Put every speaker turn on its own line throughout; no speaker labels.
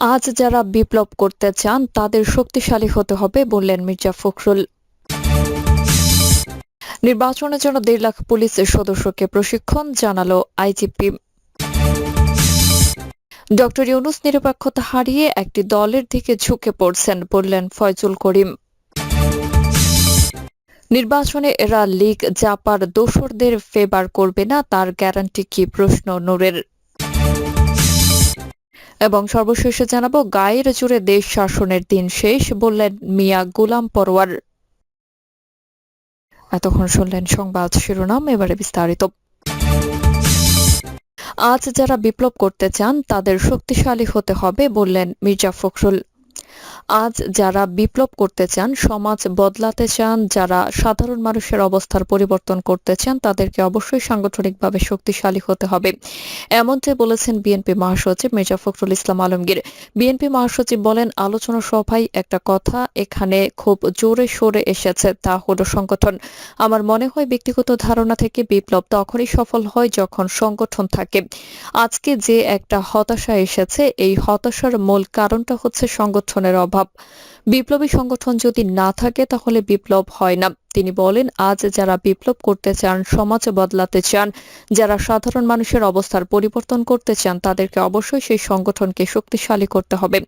আজ যারা বিপ্লব করতে চান, তাদের শক্তিশালী হতে হবে, বললেন মির্জা ফখরুল। নির্বাচনের জন্য দেড় লাখ পুলিশ সদস্যকে প্রশিক্ষণ, জানালো আইজিপি। ডক্টর ইউনুস নিরপেক্ষতা হারিয়ে একটি দলের দিকে ঝুঁকে পড়ছেন, বললেন ফয়জুল করিম। নির্বাচনে এরা লীগ জাপার দোসরদের ফেভার করবে না, তার গ্যারান্টি কি? প্রশ্ন নূরের। এবং সর্বশেষে জানাব, গায়ের জুড়ে দেশ শাসনের দিন শেষ বললেন মিয়া গুলাম পরওয়ার এতক্ষণ শুনলেন সংবাদ শিরোনাম, এবারে বিস্তারিত। আজ যারা বিপ্লব করতে চান, তাদের শক্তিশালী হতে হবে বললেন মির্জা ফখরুল। আজ যারা বিপ্লব করতে চান, সমাজ বদলাতে চান, যারা সাধারণ মানুষের অবস্থার পরিবর্তন করতে চান, তাদেরকে অবশ্যই সাংগঠনিকভাবে শক্তিশালী হতে হবে। এমনটাই বলেছেন বিএনপি মহাসচিব মির্জা ফখরুল ইসলাম আলমগীর। বিএনপি মহাসচিব বলেন, আলোচনা সভায় একটা কথা এখানে খুব জোরে সরে এসেছে, তা হলো সংগঠন। আমার মনে হয় ব্যক্তিগত ধারণা থেকে বিপ্লব তখনই সফল হয় যখন সংগঠন থাকে। আজকে যে একটা হতাশা এসেছে, এই হতাশার মূল কারণটা হচ্ছে সংগঠনের অভাব। বিপ্লবী সংগঠন যদি না থাকে তাহলে বিপ্লব হয় না। তিনি বলেন, আজ যারা বিপ্লব করতে চান, সমাজ বদলাতে চান, যারা সাধারণ মানুষের অবস্থার পরিবর্তন করতে চান, তাদেরকে অবশ্যই সেই সংগঠনকে শক্তিশালী করতে হবে।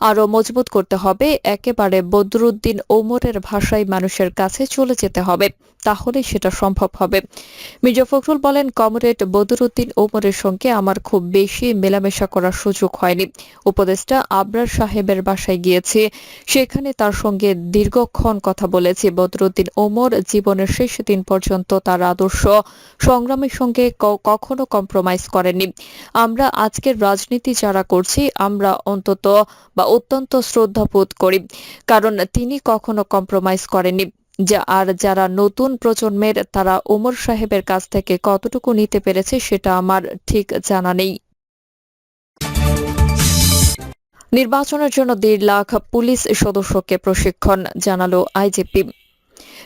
আরও মজবুত করতে হবে, একেবারে বদরুদ্দিন ওমরের ভাষায় মানুষের কাছে চলে যেতে হবে তাহলে সেটা সম্ভব হবে। মির্জা ফখরুল বলেন, কমরেড বদরুদ্দিন ওমরের সঙ্গে আমার খুব বেশি মেলামেশা করার সুযোগ হয়নি। উপদেষ্টা আবরার সাহেবের বাসায় গিয়েছি, সেখানে তার সঙ্গে দীর্ঘক্ষণ কথা বলেছি। বদরুদ্দিন ওমর জীবনের শেষ দিন পর্যন্ত তার আদর্শ সংগ্রামের সঙ্গে কখনো কম্প্রোমাইজ করেননি আমরা আজকের রাজনীতি যারা করছি, আমরা অন্তত বা অত্যন্ত শ্রদ্ধাবোধ করি, কারণ তিনি কখনো কম্প্রোমাইজ করেননি যা আর যারা নতুন প্রজন্মের, তারা ওমর সাহেবের কাছ থেকে কতটুকু নিতে পেরেছে সেটা আমার ঠিক জানা নেই। নির্বাচনের জন্য দেড় লাখ পুলিশ সদস্যকে প্রশিক্ষণ, জানালো আইজিপি।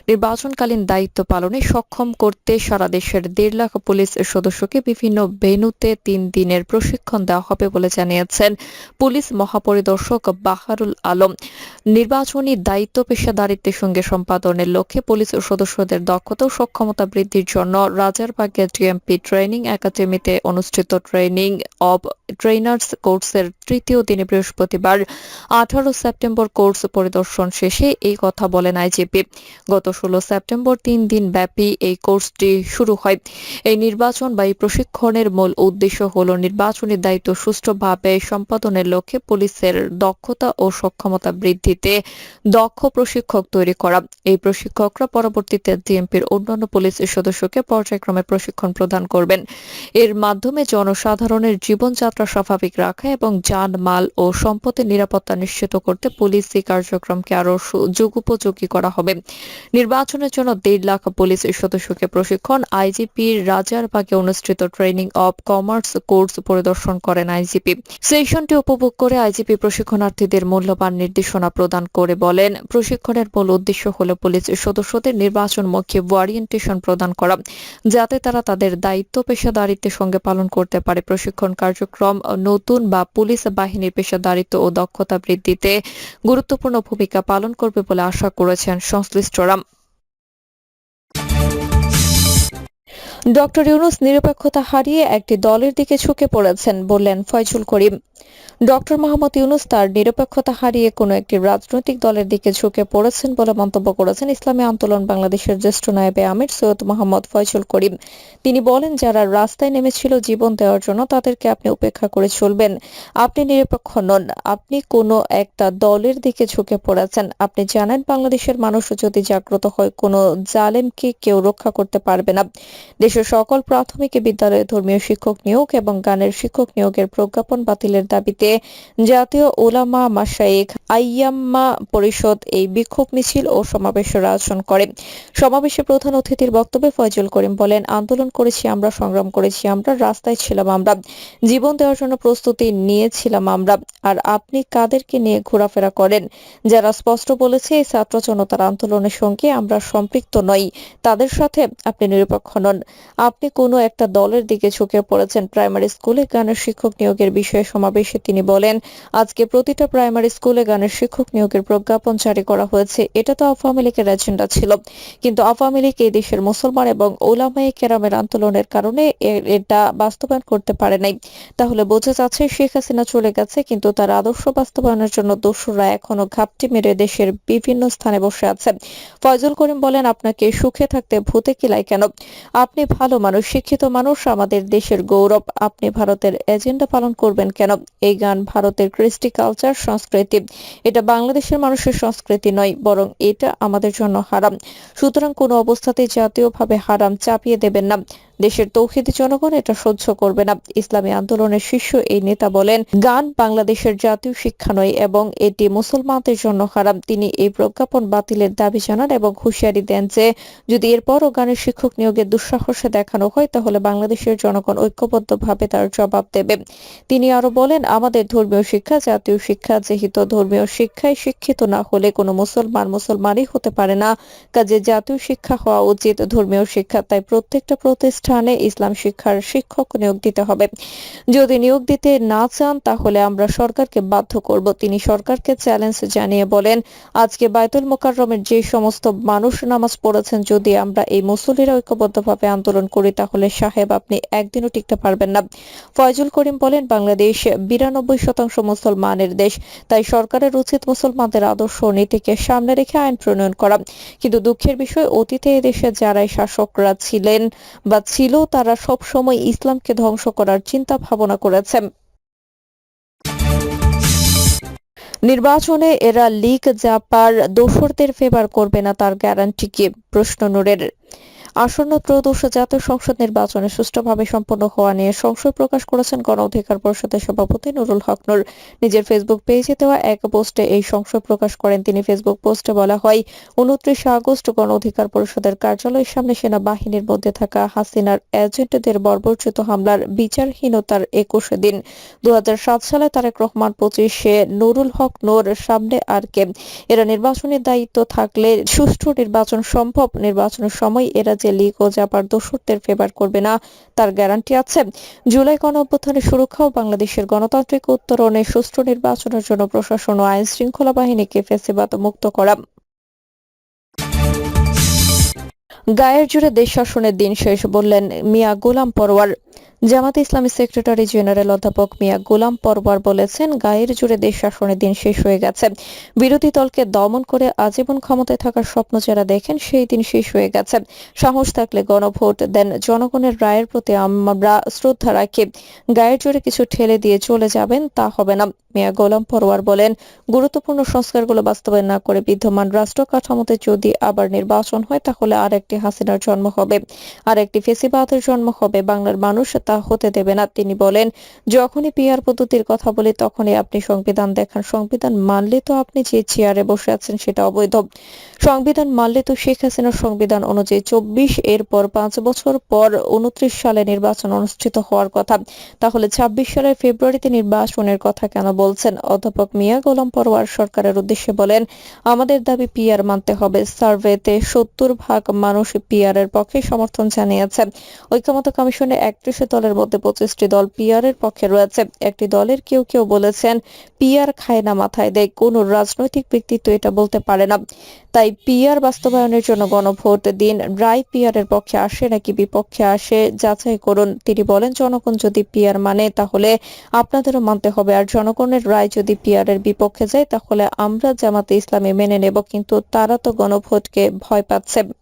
নির্বাচনকালীন দায়িত্ব পালনে সক্ষম করতে সারা দেশের দেড় লাখ পুলিশ সদস্যকে বিভিন্ন ভেন্যুতে তিন দিনের প্রশিক্ষণ দেওয়া হবে বলে জানিয়েছেন পুলিশ মহাপরিদর্শক বাহারুল আলম। নির্বাচনী দায়িত্ব পেশাদারিত্বের সঙ্গে সম্পাদনের লক্ষ্যে পুলিশ সদস্যদের দক্ষতা ও সক্ষমতা বৃদ্ধির জন্য রাজারবাগে টিএমপি ট্রেনিং একাডেমিতে অনুষ্ঠিত ট্রেনিং অব ট্রেনার্স কোর্সের তৃতীয় দিনে বৃহস্পতিবার আঠারো সেপ্টেম্বর কোর্স পরিদর্শন শেষে এই কথা বলেন আইজিপি। গত ষোলো সেপ্টেম্বর তিন দিন ব্যাপী এই কোর্সটি শুরু হয়। এই নির্বাচন বা এই প্রশিক্ষণের মূল উদ্দেশ্য হল নির্বাচনী দায়িত্ব সুষ্ঠুভাবে সম্পাদনের লক্ষ্যে পুলিশের দক্ষতা ও সক্ষমতা বৃদ্ধিতে দক্ষ প্রশিক্ষক তৈরি করা। এই প্রশিক্ষকরা পরবর্তীতে ডিএমপির অন্যান্য পুলিশ সদস্যকে পর্যায়ক্রমে প্রশিক্ষণ প্রদান করবেন। এর মাধ্যমে জনসাধারণের জীবনযাত্রা স্বাভাবিক রাখা এবং যান মাল ও সম্পদের নিরাপত্তা নিশ্চিত করতে পুলিশি কার্যক্রমকে আরও সু- যুগোপযোগী করা হবে। নির্বাচনের জন্য দেড় লাখ পুলিশ সদস্যকে প্রশিক্ষণ। আইজিপির রাজারবাগে অনুষ্ঠিত ট্রেনিং অব কমার্স কোর্স পরিদর্শন করেন আইজিপি। সেশনটি উপভোগ করে আইজিপি প্রশিক্ষণার্থীদের মূল্যবান নির্দেশনা প্রদান করে বলেন, প্রশিক্ষণের মূল উদ্দেশ্য হল পুলিশ সদস্যদের নির্বাচনমুখী ওয়ারিয়েন্টেশন প্রদান করা, যাতে তারা তাদের দায়িত্ব পেশাদারিত্বের সঙ্গে পালন করতে পারে। প্রশিক্ষণ কার্যক্রম নতুন বা পুলিশ বাহিনীর পেশাদারিত্ব ও দক্ষতা বৃদ্ধিতে গুরুত্বপূর্ণ ভূমিকা পালন করবে বলে আশা করেছেন সংশ্লিষ্টরা। ডক্টর ইউনুস নিরপেক্ষতা হারিয়ে একটি দলের দিকে ঝুঁকে পড়েছেন বললেন ফয়জুল করিম। ডক্টর মোহাম্মদ ইউনুস তার নিরপেক্ষতা হারিয়ে কোনো একটি রাজনৈতিক দলের দিকে ঝুঁকে পড়েছেন বলে মন্তব্য করেছেন ইসলামী আন্দোলন বাংলাদেশের জ্যেষ্ঠ নায়েবে আমির সৈয়দ মোহাম্মদ ফয়জুল করিম। তিনি বলেন, যারা রাস্তায় নেমেছিল জীবন দেওয়ার জন্য তাদেরকে আপনি উপেক্ষা করে চলবেন। আপনি নিরপেক্ষ নন, আপনি কোনো একটা দলের দিকে ঝুঁকে পড়েছেন। আপনি জানেন, বাংলাদেশের মানুষ যদি জাগ্রত হয়, কোনো জালেমকে কেউ রক্ষা করতে পারবে না। দেশের সকল প্রাথমিক বিদ্যালয়ে ধর্মীয় শিক্ষক নিয়োগ এবং গানের শিক্ষক নিয়োগের প্রজ্ঞাপন বাতিলের দাবিতে জাতীয় ওলামা মাসায়েক আইয়াম্মা পরিষদ এই বিক্ষোভ মিছিল ও সমাবেশের আয়োজন করে। সমাবেশে প্রধান অতিথির বক্তব্যে ফয়জুল করিম বলেন, আন্দোলন করেছি আমরা, সংগ্রাম করেছি আমরা, রাস্তায় ছিলাম আমরা। জীবন দেওয়ার জন্য প্রস্তুতি নিয়েছিলাম আমরা। আর আপনি কাদেরকে নিয়ে ঘোরাফেরা করেন? যারা স্পষ্ট বলেছে এই ছাত্র জনতার আন্দোলনের সঙ্গে আমরা সম্পৃক্ত নই। তাদের সাথে আপনি নিরপেক্ষ নন। আপনি কোনো একটা দলের দিকে ঝুঁকে পড়েছেন প্রাইমারি স্কুলে, গানের শিক্ষক নিয়োগের বিষয়ে সমাবেশে তিনি বলেন, আজকে প্রতিটা প্রাইমারি স্কুলে গানের শিক্ষক নিয়োগের প্রজ্ঞাপন জারি করা হয়েছে। এটা তো আওয়ামী লীগের এজেন্ডা ছিল। কিন্তু আওয়ামী লীগ এই দেশের মুসলমান এবং ওলামায়ে কেরামের আন্দোলনের কারণে এটা বাস্তবায়ন করতে পারে নাই। তাহলে বোঝা যাচ্ছে শেখ হাসিনা চলে গেছে, কিন্তু তার আদর্শ বাস্তবায়নের জন্য দস্যুরা এখনও ঘাপটি মেরে দেশের বিভিন্ন স্থানে বসে আছে। ফয়জুল করিম বলেন, আপনাকে সুখে থাকতে ভূতে কিলাই কেন? আপনি ভালো মানুষ, শিক্ষিত মানুষ, আমাদের দেশের গৌরব। আপনি ভারতের এজেন্ডা পালন করবেন কেন? এই গান ভারতের কৃষ্টি কালচার, সংস্কৃতি। এটা বাংলাদেশের মানুষের সংস্কৃতি নয়, বরং এটা আমাদের জন্য হারাম। সুতরাং কোনো অবস্থাতেই জাতীয়ভাবে হারাম চাপিয়ে দেবেন না। দেশের তৌহিদি জনগণ এটা সহ্য করবে না। ইসলামী আন্দোলনের শীর্ষ এই নেতা বলেন, গান বাংলাদেশের জাতীয় শিক্ষা নয় এবং এটি মুসলমানদের জন্য হারাম তিনি এই প্রজ্ঞাপন বাতিলের দাবি জানান এবং হুঁশিয়ারি দেন যে, যদি এরপরও গানের শিক্ষক নিয়োগের দুঃসাহসে দেখানো হয়, তাহলে বাংলাদেশের জনগণ ঐক্যবদ্ধভাবে তার জবাব দেবে। তিনি আরও বলেন, আমাদের ধর্মীয় শিক্ষা, জাতীয় শিক্ষা, যেহেতু ধর্মীয় শিক্ষায় শিক্ষিত না হলে কোনো মুসলমান মুসলমানই হতে পারে না। কাজে জাতীয় শিক্ষা হওয়া উচিত, ধর্মীয় শিক্ষা তাই প্রত্যেকটা প্রতিষ্ঠানে ইসলাম শিক্ষার শিক্ষক নিয়োগ দিতে হবে। যদি নিয়োগ দিতে না চান, তাহলে আমরা সরকারকে বাধ্য করব। তিনি সরকারকে চ্যালেঞ্জ জানিয়ে বলেন, আজকে বায়তুল মোকাররমের যে সমস্ত মানুষ নামাজ পড়েছেন, যদি আমরা এই মুসল্লিরা ঐক্যবদ্ধভাবে আন্দোলন করি, তাহলে সাহেব আপনি একদিনও টিকতে পারবেন না। ফয়জুল করিম বলেন, বাংলাদেশ বিরানব্বই শতাংশ মুসলমানের দেশ, তাই সরকারের উচিত মুসলমানদের আদর্শ নীতিকে সামনে রেখে আইন প্রণয়ন করা। কিন্তু দুঃখের বিষয়, অতীতে এদেশে যারাই শাসকরা ছিলেন বা ছিল, তারা সব সময় ইসলামকে ধ্বংস করার চিন্তা ভাবনা করেছেন। নির্বাচনে এরা লীগ জাপার দোসরদের ফেভার করবে না তার গ্যারান্টি কি? প্রশ্ন নূরের। আসন্ন ত্রয়োদশ জাতীয় সংসদ নির্বাচনে সুষ্ঠুভাবে সম্পন্ন হওয়া নিয়ে সংশয় প্রকাশ করেছেন গণ অধিকার পরিষদের সভাপতি নুরুল হক নূর। নিজের ফেসবুক পেজে দেওয়া এক পোস্টে এই সংশয় প্রকাশ করেন তিনি। ফেসবুক পোস্টে বলা হয়, উনত্রিশে আগস্ট গণ অধিকার পরিষদের কার্যালয়ের সামনে সেনাবাহিনীর মধ্যে থাকা হাসিনার এজেন্টদের বর্বরচিত হামলার বিচারহীনতার একুশে দিন। দু হাজার সাত সালে তারেক রহমান পঁচিশে নুরুল হক নূর সামনে আর কে? এরা নির্বাচনের দায়িত্ব থাকলে সুষ্ঠু নির্বাচন সম্ভব। নির্বাচনের সময় এরা যে লীগ ও জাপার দোসরদের ফেভার করবে না, তার গ্যারান্টি আছে। জুলাই গণ অভ্যুত্থানের সুরক্ষা ও বাংলাদেশের গণতান্ত্রিক উত্তরণে সুষ্ঠু নির্বাচনের জন্য প্রশাসন ও আইন শৃঙ্খলা বাহিনীকে ফেসিবাদ মুক্ত করা। গায়ের জুড়ে দেশ শাসনের দিন শেষ, বললেন মিয়া গোলাম পরওয়ার। জামাত ইসলামী সেক্রেটারি জেনারেল অধ্যাপক মিয়া গোলাম পরওয়ার বলেছেন, গায়ের জুড়ে দেশ শাসনের দিন শেষ হয়ে গেছে। বিরোধী দলকে দমন করে আজীবন ক্ষমতায় থাকার স্বপ্ন যারা দেখেন, সেই দিন শেষ হয়ে গেছে। সাহস থাকলে গণভোট দেন জনগণের রায়ের প্রতি আমরা শ্রদ্ধা রাখি। গায়ের জোরে কিছু ঠেলে দিয়ে চলে যাবেন, তা হবে না। মিয়া গোলাম পরওয়ার বলেন, গুরুত্বপূর্ণ সংস্কারগুলো বাস্তবায়ন না করে বিদ্যমান রাষ্ট্র কাঠামোতে যদি আবার নির্বাচন হয়, তাহলে আর একটি হাসিনার জন্ম হবে। আর একটি ফেসিবাদের জন্ম হবে। বাংলার মানুষ তা হতে দেবে না। তিনি বলেন, যখনই পিআর পদ্ধতির কথা বলি, তখনই আপনি সংবিধান দেখান। সংবিধান মানলে তো আপনি যে চেয়ারে বসে আছেন সেটা অবৈধ। সংবিধান মানলে তো শেখ হাসিনার সংবিধান অনুযায়ী চব্বিশ এরপর পাঁচ বছর পর উনত্রিশ সালে নির্বাচন অনুষ্ঠিত হওয়ার কথা। তাহলে ছাব্বিশ সালের ফেব্রুয়ারিতে নির্বাচনের কথা কেন বলছেন? অধ্যাপক মিয়া গোলাম পরোয়ার সরকারের উদ্দেশ্যে বলেন, আমাদের দাবি পিআর মানতে হবে। সার্ভেতে সত্তর ভাগ মানুষ পিআর এর পক্ষে সমর্থন জানিয়েছে ঐক্যমত কমিশনে একত্রিশে দলের মধ্যে পঁচিশটি দল পিআর এর পক্ষে রয়েছে। একটি দলের কেউ কেউ বলেছেন পিয়ার খায় না মাথায় দেয়। কোন রাজনৈতিক ব্যক্তিত্ব এটা বলতে পারে না। তাই পিয়ার বাস্তবায়নের জন্য গণভোট দিন, রায় পিআর এর পক্ষে আসে নাকি বিপক্ষে আসে যাচাই করুন। তিনি বলেন, জনগণ যদি পিয়ার মানে তাহলে আপনাদেরও মানতে হবে। আর জনগণের রায় যদি পিআর এর বিপক্ষে যায়, তাহলে আমরা জামাতে ইসলামে মেনে নেব। কিন্তু তারা তো গণভোটকে ভয় পাচ্ছে।